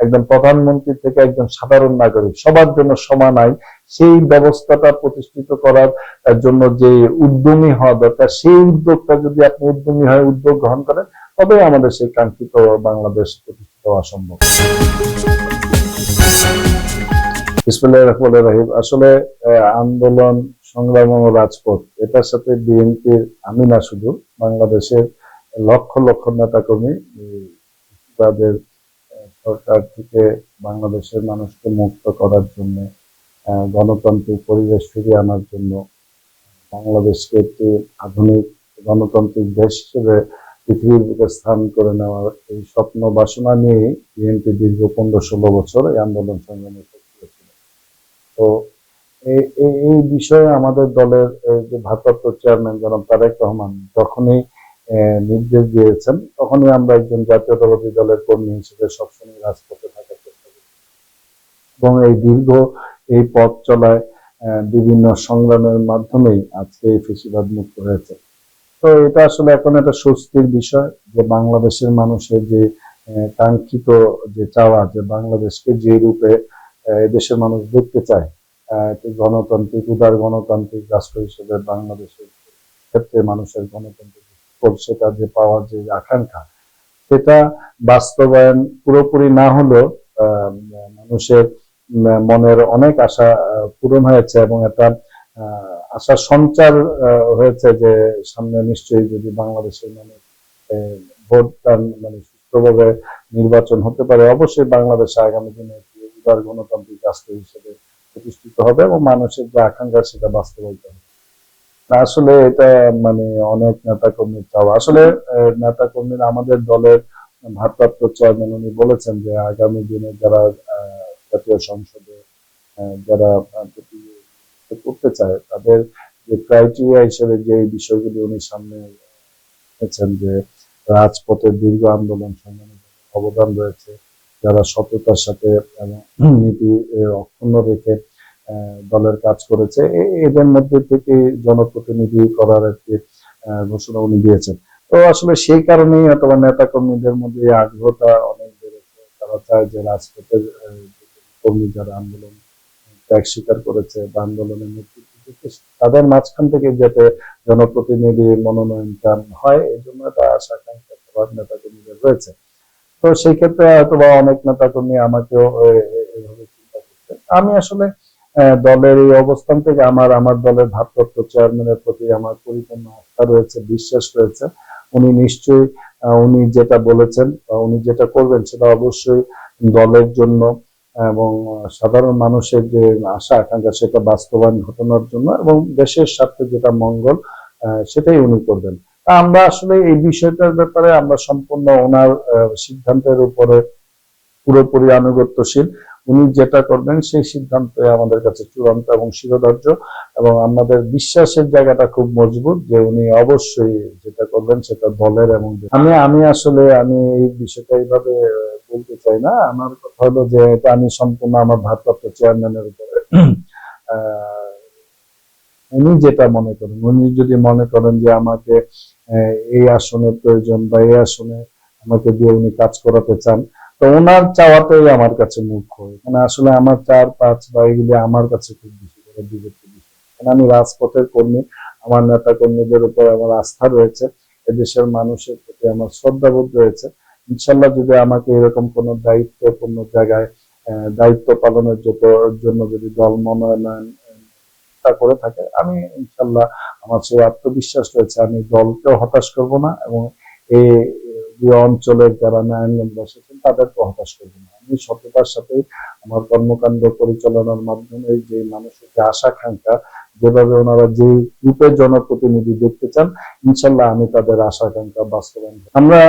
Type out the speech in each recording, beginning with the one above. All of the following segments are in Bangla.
একজন প্রধানমন্ত্রী থেকে একজন সাধারণ নাগরিক, সবার জন্য সমান আইন, সেই ব্যবস্থাটা প্রতিষ্ঠিত করার জন্য যে উদ্যমী হওয়া দরকার, সেই উদ্যোগটা যদি আপনি উদ্যমী হয়ে উদ্যোগ গ্রহণ করেন তবে আমাদের সেই কাঙ্ক্ষিত বাংলাদেশ প্রতিষ্ঠিত হওয়া সম্ভব। রহিম। আসলে আন্দোলন, সংগ্রাম রাজপথ, এটার সাথে বিএনপির আমি না শুধু, বাংলাদেশের লক্ষ লক্ষ নেতাকর্মী তাদের সরকার থেকে বাংলাদেশের মানুষকে মুক্ত করার জন্য গণতান্ত্রিক পরিবেশ ফিরিয়ে আনার জন্য বাংলাদেশকে একটি আধুনিক গণতান্ত্রিক দেশ হিসেবে পৃথিবীর বুকে স্থান করে নেওয়ার এই স্বপ্ন বাসনা নিয়ে বিএনপি দীর্ঘ পনেরো ষোলো বছর এই আন্দোলন সংগ্রামে সক্রিয় ছিল তো এই বিষয়ে আমাদের দলের যে ভারপ্রাপ্ত চেয়ারম্যান জনাব তারেক রহমান, যখনই নির্দেশ দিয়েছেন, তখনই আমরা একজন জাতীয়তাবাদী দলের কর্মী হিসেবে সবসময় রাজপথে থাকার চেষ্টা করি। এবং এই দীর্ঘ এই পথ চলায় বিভিন্ন সংগ্রামের মাধ্যমেই আজকে এই ফেসিবাদ মুক্ত হয়েছে। তো এটা আসলে এখন একটা স্বস্তির বিষয় যে বাংলাদেশের মানুষের যে কাঙ্ক্ষিত যে চাওয়া যে বাংলাদেশকে যে রূপে দেশের মানুষ দেখতে চায় গণতান্ত্রিক, উদার গণতান্ত্রিক রাষ্ট্র হিসেবে বাংলাদেশের ক্ষেত্রে মানুষের গণতান্ত্রিক সেটা যে পাওয়ার যে আকাঙ্ক্ষা সেটা বাস্তবায়ন পুরোপুরি না হলেও মানুষের মনের অনেক আশা পূরণ হয়েছে এবং একটা আহ, আশার সঞ্চার হয়েছে যে সামনে নিশ্চয়ই যদি বাংলাদেশের মানে ভোট মানে সুস্থভাবে নির্বাচন হতে পারে অবশ্যই বাংলাদেশে আগামী দিনে উদার গণতান্ত্রিক রাষ্ট্র হিসেবে প্রতিষ্ঠিত হবে এবং মানুষের যে আকাঙ্ক্ষা সেটা বাস্তবায়িত হবে। আসলে এটা মানে অনেক নেতা কর্মীর চাওয়া। আসলে নেতা কর্মীরা আমাদের দলের ভারপ্রাপ্ত চেয়ারম্যান উনি বলেছেন যে আগামী দিনে যারা জাতীয় সংসদে যারা করতে চায়, তাদের যে ক্রাইটেরিয়া হিসেবে যে বিষয়গুলি উনি সামনে এনেছেন যে রাজপথের দীর্ঘ আন্দোলন সংগ্রামে অবদান রয়েছে, যারা সততার সাথে নীতি অক্ষুণ্ণ রেখে দলের কাজ করেছে। এদের মধ্যে থেকে জনপ্রতিনিধি করার একটি ঘোষণা উনি দিয়েছেন। তো আসলে সেই কারণেই অথবা নেতা কর্মীদের মধ্যে আগ্রহটা অনেক বেড়েছে। তারা চায় যে রাজপথের কর্মী যারা আন্দোলন, ত্যাগ স্বীকার করেছে বা আন্দোলনের নেতৃত্ব তাদের মাঝখান থেকে যাতে জনপ্রতিনিধি মনোনয়ন মনোনয়নটা হয়, এই জন্য একটা আশা আকাঙ্ক্ষা সবার নেতা কর্মীদের রয়েছে। তো সেই ক্ষেত্রে হয়তো বা অনেক নেতা কর্মী আমাকেও এভাবে চিন্তা করছে আমি আসলে দলের এই অবস্থান থেকে আমার আমার দলের ভারপ্রাপ্ত চেয়ারম্যানের প্রতি আমার পরিপূর্ণ আস্থা রয়েছে, বিশ্বাস রয়েছে। উনি নিশ্চয়ই উনি যেটা বলেছেন উনি যেটা করবেন সেটা অবশ্যই দলের জন্য এবং সাধারণ মানুষের যে আশা, আকাঙ্ক্ষা সেটা বাস্তবায়ন ঘটনার জন্য এবং দেশের স্বার্থে যেটা মঙ্গল সেটাই উনি করবেন। আমরা আসলে এই বিষয়টার ব্যাপারে আমরা সম্পূর্ণ ওনার সিদ্ধান্তের উপরে পুরোপুরি আনুগত্যশীল। উনি যেটা করবেন সেই সিদ্ধান্ত আমাদের কাছে চূড়ান্ত এবং শিরোধার্য এবং আমাদের বিশ্বাসের জায়গাটা খুব মজবুত যে উনি অবশ্যই যেটা করবেন সেটা দলের এবং আমি আমি আসলে, আমি এই বিষয়টা এইভাবে বলতে চাই না। আমার কথা হলো যে এটা আমি সম্পূর্ণ আমার ভারপ্রাপ্ত চেয়ারম্যানের উপরে। উনি যেটা মনে করেন, উনি যদি মনে করেন যে আমাকে এই আসনের প্রয়োজন বা এই আসনে আমাকে দিয়ে উনি কাজ করাতে চান তো ওনার চাওয়াটাই আমার কাছে মুখ্য এখানে আসলে আমার চার পাঁচ বা এগুলি আমার কাছে খুব বেশি করে বিবেচ্য বিষয়। আমি রাজপথের কর্মী, আমার নেতা কর্মীদের উপর আমার আস্থা রয়েছে। এদেশের মানুষের প্রতি আমার শ্রদ্ধাবোধ রয়েছে। ইনশাল্লাহ যদি আমাকে এরকম কোনো দায়িত্বপূর্ণ জায়গায় দায়িত্ব পালনের জন্য যদি দল মনোনয়ন করে থাকে, আমি ইনশাল্লাহ আমার সেই আত্মবিশ্বাস রয়েছে। আমি দলকেও হতাশ করব না এবং এই যে অঞ্চলের যারা নারায়ণগঞ্জ বসেছেন তাদেরকে হতাশ করব না। আমি সততার সাথে আমার কর্মকাণ্ড পরিচালনার মাধ্যমে যে মানুষের যে আশা আকাঙ্ক্ষা যেভাবে ওনারা যে রূপে জনপ্রতিনিধি দেখতে চান, ইনশাল্লাহ আমি তাদের আশা আকাঙ্ক্ষা বাস্তবায়ন আমরা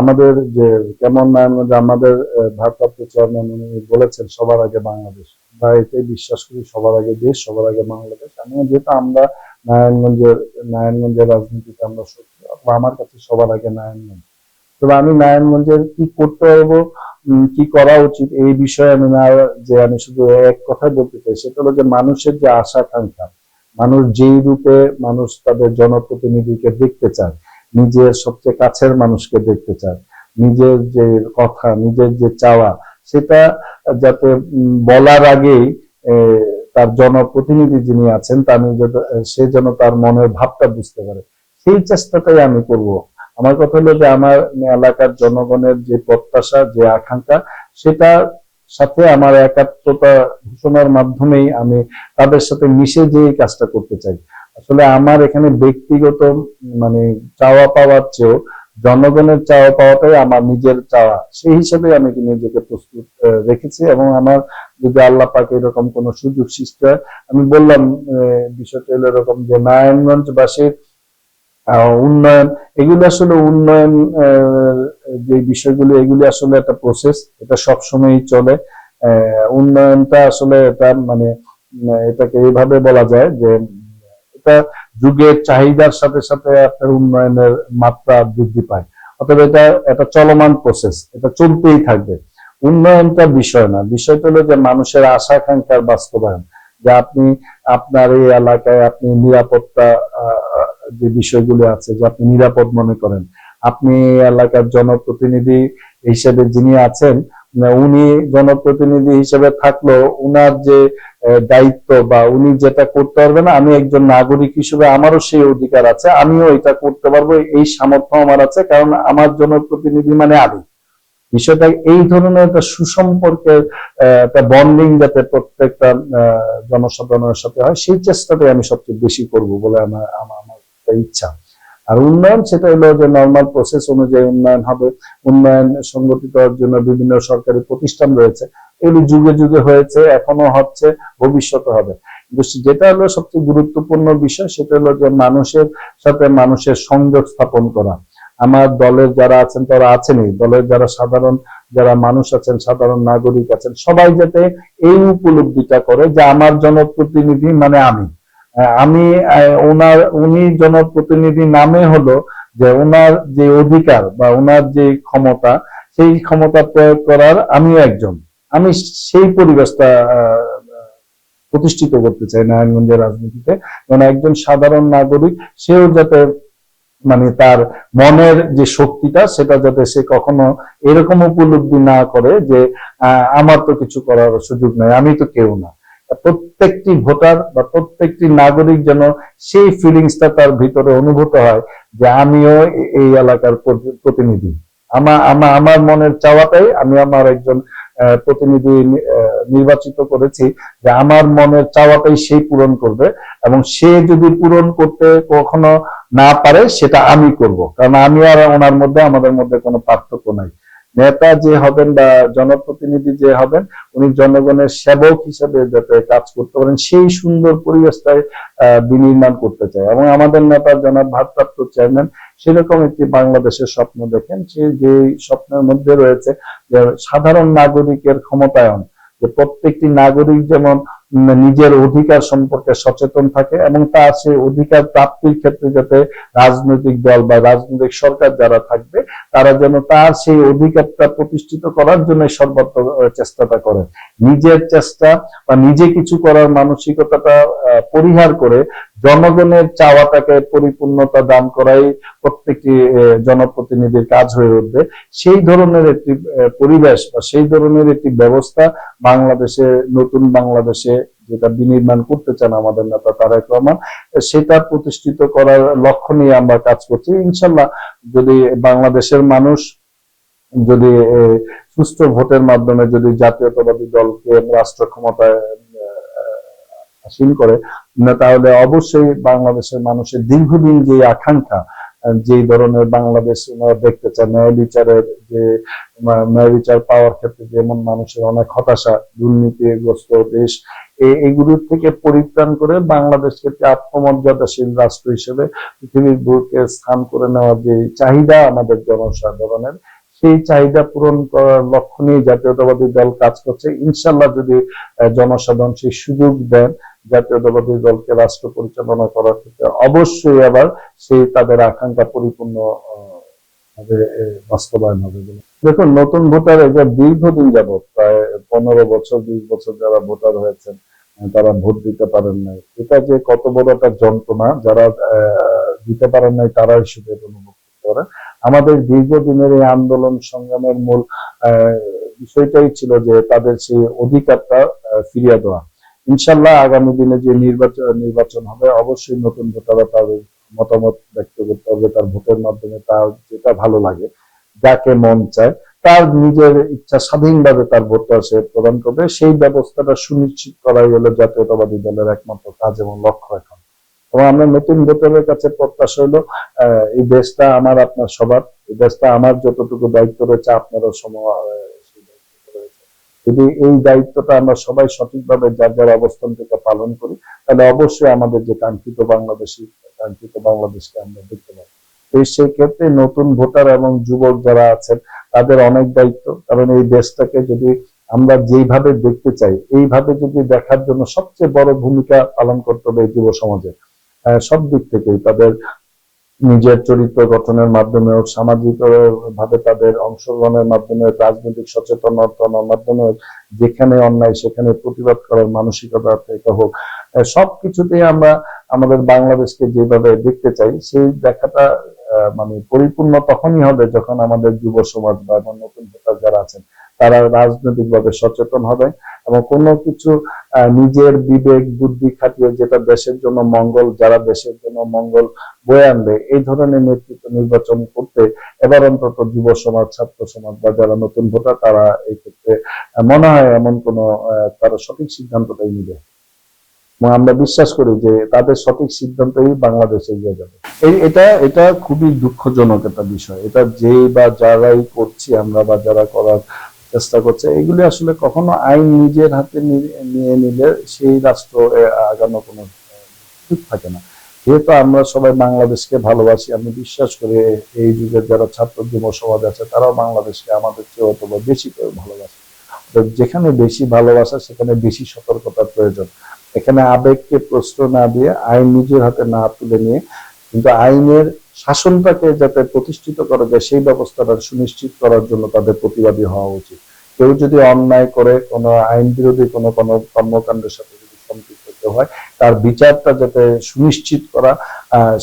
আমাদের যে কেমন নারায়ণগঞ্জ আমাদের ভারপ্রাপ্ত চেয়ারম্যান উনি বলেছেন, সবার আগে বাংলাদেশ। আমরা এতে বিশ্বাস করি, সবার আগে দেশ, সবার আগে বাংলাদেশ। আমি যেহেতু আমরা নারায়ণগঞ্জের নারায়ণগঞ্জের রাজনীতিতে আমরা সত্যি আমার কাছে সবার আগে নারায়ণগঞ্জ তবে আমি নারায়ণগঞ্জের কি করতে পারব? কি করা উচিত? এই বিষয়ে আমি না, যে আমি শুধু এক কথাই বলতে চাই, সেটা হলো যে মানুষের যে আশা আকাঙ্ক্ষা মানুষ যেই রূপে মানুষ তাদের জনপ্রতিনিধিকে দেখতে চায়, নিজের সবচেয়ে কাছের মানুষকে দেখতে চায়, নিজের যে কথা, নিজের যে চাওয়া, সেটা যাতে বলার আগেই তার জনপ্রতিনিধি যিনি আছেন, তার সে যেন তার মনের ভাবটা বুঝতে পারে। সেই চেষ্টাটাই আমি করব। আমার কথা হলো যে আমার এলাকার জনগণের যে প্রত্যাশা, যে আকাঙ্ক্ষা, সেটা সাথে আমার একাত্মতা ঘোষণার মাধ্যমেই আমি তাদের সাথে মিশে যে কাজটা করতে চাই। আসলে আমার এখানে ব্যক্তিগত মানে চাওয়া পাওয়ার চেয়েও জনগণের চাওয়া পাওয়াটাই আমার নিজের চাওয়া। সেই হিসেবে আমি নিজেকে প্রস্তুত রেখেছি এবং আমার যদি আল্লাহ পাকে এরকম কোন সুযোগ সৃষ্টি হয়, আমি বললাম বিষয়টা এরকম যে নারায়ণগঞ্জবাসীর উন্নয়ন, এগুলো আসলে উন্নয়ন যে বিষয়গুলো, এগুলি আসলে একটা প্রসেস এটা সবসময়ই চলে। উন্নয়নটা আসলে এটা মানে এটাকে এইভাবে বলা যায় যে, এটা যুগের চাহিদার সাথে সাথে আপনার উন্নয়নের মাত্রা বৃদ্ধি পায়। অতএব এটা একটা চলমান প্রসেস এটা চলতেই থাকবে। উন্নয়নটা বিষয় না, বিষয়টা হলো যে মানুষের আশা আকাঙ্ক্ষার বাস্তবায়ন। যে আপনি, আপনার এই এলাকায় আপনি নিরাপত্তা যে বিষয়গুলো আছে যে আপনি নিরাপদ মনে করেন, আপনি এলাকার জনপ্রতিনিধি হিসেবে যিনি আছেন, উনি জনপ্রতিনিধি হিসেবে থাকলেও উনার যে দায়িত্ব বা উনি যেটা করতে পারবেন আমি একজন নাগরিক হিসেবে আমারও সেই অধিকার আছে, আমিও এটা করতে পারব, এই সামর্থ্য আমার আছে, কারণ আমার জনপ্রতিনিধি মানে আমি। বিষয়টা এই ধরনের একটা সুসম্পর্কের একটা বন্ডিং যাতে প্রত্যেকটা জনসাধারণের সাথে হয়, সেই চেষ্টাটাই আমি সবচেয়ে বেশি করব বলে আমার আমার একটা ইচ্ছা। আর উন্নয়ন সেটা হলো যে নর্মাল প্রসেস অনুযায়ী উন্নয়ন হবে। উন্নয়ন সংগঠিত হওয়ার জন্য বিভিন্ন সরকারি প্রতিষ্ঠান রয়েছে। এগুলি যুগে যুগে হয়েছে এখনও হচ্ছে, ভবিষ্যতে হবে। যেটা হলো সবচেয়ে গুরুত্বপূর্ণ বিষয়, সেটা হলো যে মানুষের সাথে মানুষের সংযোগ স্থাপন করা। আমার দলের যারা আছেন, তারা আছেনই। দলের যারা সাধারণ, যারা মানুষ আছেন, সাধারণ নাগরিক আছেন, সবাই যাতে এই উপলব্ধিটা করে যে আমার জনপ্রতিনিধি মানে আমি। আমি ওনার, উনি জনপ্রতিনিধি নামে হলো যে ওনার যে অধিকার বা ওনার যে ক্ষমতা, সেই ক্ষমতা প্রয়োগ করার আমিও একজন। আমি সেই পরিবেশটা প্রতিষ্ঠিত করতে চাই নারায়ণগঞ্জের রাজনীতিতে। মানে একজন সাধারণ নাগরিক, সেও যাতে মানে তার মনের যে শক্তিটা, সেটা যাতে সে কখনো এরকম উপলব্ধি না করে যে আমার তো কিছু করার সুযোগ নাই, আমি তো কেউ না। প্রত্যেকটি ভোটার বা প্রত্যেকটি নাগরিক যেন সেই ফিলিংসটা তার ভিতরে অনুভূত হয় যে আমিও এই এলাকার প্রতিনিধি। আমার আমার আমার মনের চাওয়াটাই আমি আমার একজন প্রতিনিধি নির্বাচিত করেছি যে আমার মনের চাওয়াটাই সেই পূরণ করবে এবং সে যদি পূরণ করতে কখনো না পারে, সেটা আমি করব। কারণ আমি আর ওনার মধ্যে, আমাদের মধ্যে কোনো পার্থক্য নাই। নেতা যে হবেন বা জনপ্রতিনিধি যে হবেন, উনি জনগণের সেবক হিসেবে যাতে কাজ করতে পারেন, সেই সুন্দর পরিবেশটাই বিনির্মাণ করতে চায়। এবং আমাদের নেতা জনাব ভারপ্রাপ্ত চেয়ারম্যান সেরকম একটি বাংলাদেশের স্বপ্ন দেখেন, সে যে স্বপ্নের মধ্যে রয়েছে যে সাধারণ নাগরিকের ক্ষমতায়ন, যে প্রত্যেকটি নাগরিক যেমন নিজের অধিকার সম্পর্কে সচেতন থাকে এবং তার সেই অধিকার প্রাপ্তির ক্ষেত্রে যাতে রাজনৈতিক দল বা রাজনৈতিক সরকার যারা থাকবে, তারা যেন তার সেই অধিকারটা প্রতিষ্ঠিত করার জন্য সর্বাত্মক চেষ্টাটা করে। নিজের চেষ্টা বা নিজে কিছু করার মানসিকতাটা পরিহার করে জনগণের চাওয়াটাকে পরিপূর্ণতা দান করাই প্রত্যেকটি জনপ্রতিনিধির কাজ হয়ে উঠবে। সেই ধরনের একটি পরিবেশ বা সেই ধরনের একটি ব্যবস্থা বাংলাদেশে, নতুন বাংলাদেশে যেটা বিনির্মাণ করতে চান আমাদের নেতা তারেক রহমান, সেটা প্রতিষ্ঠিত করার লক্ষ্য নিয়ে আমরা কাজ করছি। ইনশাল্লাহ যদি বাংলাদেশের মানুষ যদি সুষ্ঠু ভোটের মাধ্যমে যদি জাতীয়তাবাদী দলকে রাষ্ট্র ক্ষমতায় আসীন করে তাহলে অবশ্যই বাংলাদেশের মানুষের দীর্ঘদিন যে আকাঙ্ক্ষা, যে ধরনের বাংলাদেশ দেখতে চায় ন্যায় বিচারের যে, ন্যায় বিচার পাওয়ার ক্ষেত্রে যেমন মানুষের অনেক হতাশা, দুর্নীতিগ্রস্ত দেশ এ- থেকে পরিত্রাণ করে বাংলাদেশকে একটি আত্মমর্যাদাশীল রাষ্ট্র হিসেবে পৃথিবীর বুকে স্থান করে নেওয়ার যে চাহিদা আমাদের জনসাধারণের, সেই চাহিদা পূরণ করার লক্ষ্য নিয়ে জাতীয়তাবাদী দল কাজ করছে। ইনশাল্লাহ যদি জনসাধারণ সেই সুযোগ দেন জাতীয়তাবাদী দলকে রাষ্ট্র পরিচালনা করার ক্ষেত্রে, অবশ্যই আবার সেই তাদের আকাঙ্ক্ষা পরিপূর্ণ বাস্তবায়ন হবে দেখুন, নতুন ভোটার যে দীর্ঘদিন যাবৎ, প্রায় পনেরো বছর, বিশ বছর যারা ভোটার হয়েছেন তারা ভোট দিতে পারেন নাই। এটা যে কত বড় একটা যন্ত্রণা, যারা দিতে পারেন নাই তারা হিসেবে অনুভব করতে পারে। আমাদের দীর্ঘদিনের এই আন্দোলন সংগ্রামের মূল বিষয়টাই ছিল যে তাদের সেই অধিকারটা ফিরিয়ে দেওয়া। ইনশাল্লাহ আগামী দিনে যে নির্বাচন নির্বাচন হবে, অবশ্যই নতুন ভোটাররা তাদের মতামত ব্যক্ত করতে হবে, তার ভোটের মাধ্যমে তার যেটা ভালো লাগে, যাকে মন চায় তার নিজের ইচ্ছা স্বাধীনভাবে তার ভোটটা সে প্রদান করবে, সেই ব্যবস্থাটা সুনিশ্চিত করাই হলো জাতীয়তাবাদী দলের একমাত্র কাজ এবং লক্ষ্য এখন। এবং আমরা নতুন ভোটারের কাছে প্রত্যাশা হলো এই দেশটা আমার, আপনার সবার, এই দেশটা আমার যতটুকু দায়িত্ব রয়েছে, আপনারও যদি এই দায়িত্বটা আমরা সবাই সঠিকভাবে যার যার অবস্থান থেকে পালন করি, তাহলে অবশ্যই আমাদের যে কাঙ্ক্ষিত বাংলাদেশি, কাঙ্ক্ষিত বাংলাদেশকে আমরা দেখতে পাবো। সেই ক্ষেত্রে নতুন ভোটার এবং যুবক যারা আছেন তাদের অনেক দায়িত্ব। কারণ এই দেশটাকে যদি আমরা যেইভাবে দেখতে চাই এইভাবে যদি দেখার জন্য সবচেয়ে বড় ভূমিকা পালন করতে হবে যুব সমাজে। সব দিক থেকেই তাদের নিজের চরিত্র গঠনের মাধ্যমে হোক সামাজিক ভাবে তাদের অংশগ্রহণের মাধ্যমে রাজনৈতিক সচেতনতার মাধ্যমে যেখানে অন্যায় সেখানে প্রতিবাদ করার মানসিকতা থেকে হোক আহ, সবকিছুতেই আমরা আমাদের বাংলাদেশকে যেভাবে দেখতে চাই সেই দেখাটা মানে পরিপূর্ণ তখনই হবে যখন আমাদের যুব সমাজ বা আমার নতুন ভোটার যারা আছেন, তারা রাজনৈতিকভাবে সচেতন হবে এবং কোনো কিছু নিজের বিবেক, বুদ্ধি খাটিয়ে যেটা দেশের জন্য মঙ্গল, যারা দেশের জন্য মঙ্গল বয়ে আনবে, এই ধরনের নেতৃত্ব নির্বাচন করতে এবার অন্তত যুব সমাজ, ছাত্র সমাজ বা যারা নতুন ভোটার, তারা এই ক্ষেত্রে মনে হয় এমন কোনো তারা সঠিক সিদ্ধান্তটাই নিবে। এবং আমরা বিশ্বাস করি যে তাদের সঠিক সিদ্ধান্তই বাংলাদেশ এগিয়ে যাবে। এই, এটা এটা খুবই দুঃখজনক একটা বিষয়। এটা যেই বা যারাই করছি আমরা বা যারা করার চেষ্টা করছে, এগুলি আসলে কখনো আইন নিজের হাতে নিয়ে নিলে সেই রাষ্ট্র আগানো কোনো ঠিক থাকে না। যেহেতু আমরা সবাই বাংলাদেশকে ভালোবাসি, আমি বিশ্বাস করি এই যুগের যারা ছাত্র যুব সমাজ আছে, তারাও বাংলাদেশকে আমাদের চেয়ে অথবা বেশি করে ভালোবাসে। যেখানে বেশি ভালোবাসা, সেখানে বেশি সতর্কতার প্রয়োজন। এখানে আবেগকে প্রশ্ন না দিয়ে আইন নিজের হাতে না তুলে নিয়ে, কিন্তু আইনের শাসনটাকে যাতে প্রতিষ্ঠিত করা যায়, সেই ব্যবস্থাটা সুনিশ্চিত করার জন্য তাদের প্রতিবাদী হওয়া উচিত। কেউ যদি অন্যায় করে, কোনো আইন বিরোধী, কোনো কোনো কর্মকাণ্ডের সাথে যদি সম্পৃক্ত হয়, তার বিচারটা যাতে সুনিশ্চিত করা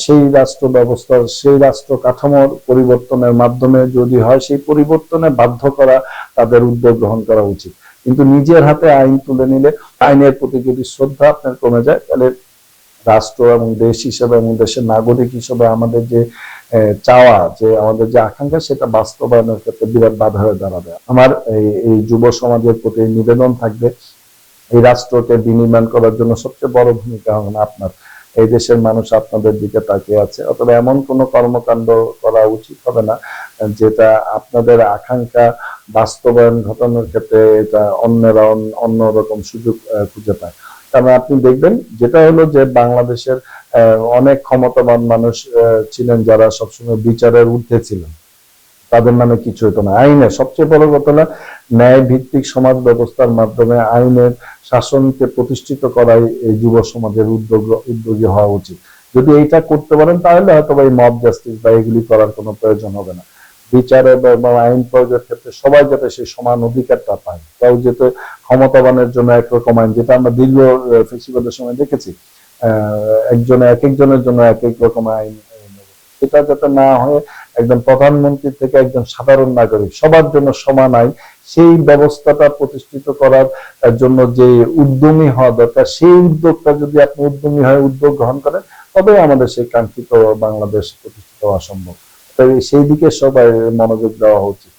সেই রাষ্ট্র ব্যবস্থা সেই রাষ্ট্র কাঠামোর পরিবর্তনের মাধ্যমে যদি হয়, সেই পরিবর্তনে বাধ্য করা তাদের উদ্যোগ গ্রহণ করা উচিত। কিন্তু নিজের হাতে আইন তুলে নিলে আইনের প্রতি যদি শ্রদ্ধা আপনার কমে যায়, তাহলে রাষ্ট্র এবং দেশ হিসেবে এবং দেশের নাগরিক হিসেবে আমাদের যে চাওয়া, যে আমাদের যে আকাঙ্ক্ষা, সেটা বাস্তবায়নের ক্ষেত্রে বিরাট বাধা হয়ে দাঁড়াবে। আমার এই যুব সমাজের প্রতি নিবেদন থাকবে, এই রাষ্ট্রকে বিনির্মাণ করার জন্য সবচেয়ে বড় ভূমিকা হবে আপনার। এই দেশের মানুষ আপনাদের দিকে তাকিয়ে আছে। অথবা এমন কোনো কর্মকাণ্ড করা উচিত হবে না, যেটা আপনাদের আকাঙ্ক্ষা বাস্তবায়ন ঘটানোর ক্ষেত্রে এটা অন্যরা অন্য- রকম সুযোগ খুঁজে পায়। কারণ আপনি দেখবেন, যেটা হলো যে বাংলাদেশের অনেক ক্ষমতাবান মানুষ ছিলেন যারা সবসময় বিচারের ঊর্ধ্বে ছিলেন। তাদের নামে কিছু হতো না। আইনে সবচেয়ে বড় হলো ন্যায় ভিত্তিক সমাজ ব্যবস্থার মাধ্যমে আইনের শাসনকে প্রতিষ্ঠিত করাই এই যুব সমাজের উদ্যোগ, উদ্যোগী হওয়া উচিত। যদি এইটা করতে পারেন, তাহলে হয়তো এই মব জাস্টিস বা এগুলি করার কোনো প্রয়োজন হবে না। বিচারে বা আইন প্রয়োগের ক্ষেত্রে সবাই যাতে সেই সমান অধিকারটা পায়। কেউ যেতে ক্ষমতাবানের জন্য একরকম আইন, যেটা আমরা দীর্ঘ ফেসিবাদের সময় দেখেছি একজনে এক একজনের জন্য এক এক রকম আইন। সেটা যাতে না হয়ে একজন প্রধানমন্ত্রী থেকে একজন সাধারণ নাগরিক, সবার জন্য সমান আইন, সেই ব্যবস্থাটা প্রতিষ্ঠিত করার জন্য যে উদ্যমী হওয়া দরকার, সেই উদ্যোগটা যদি আপনি উদ্যমী হয়ে উদ্যোগ গ্রহণ করেন তবে আমাদের সেই কাঙ্ক্ষিত বাংলাদেশ প্রতিষ্ঠিত হওয়া সম্ভব। তবে সেই দিকে সবাই মনোযোগ দেওয়া উচিত।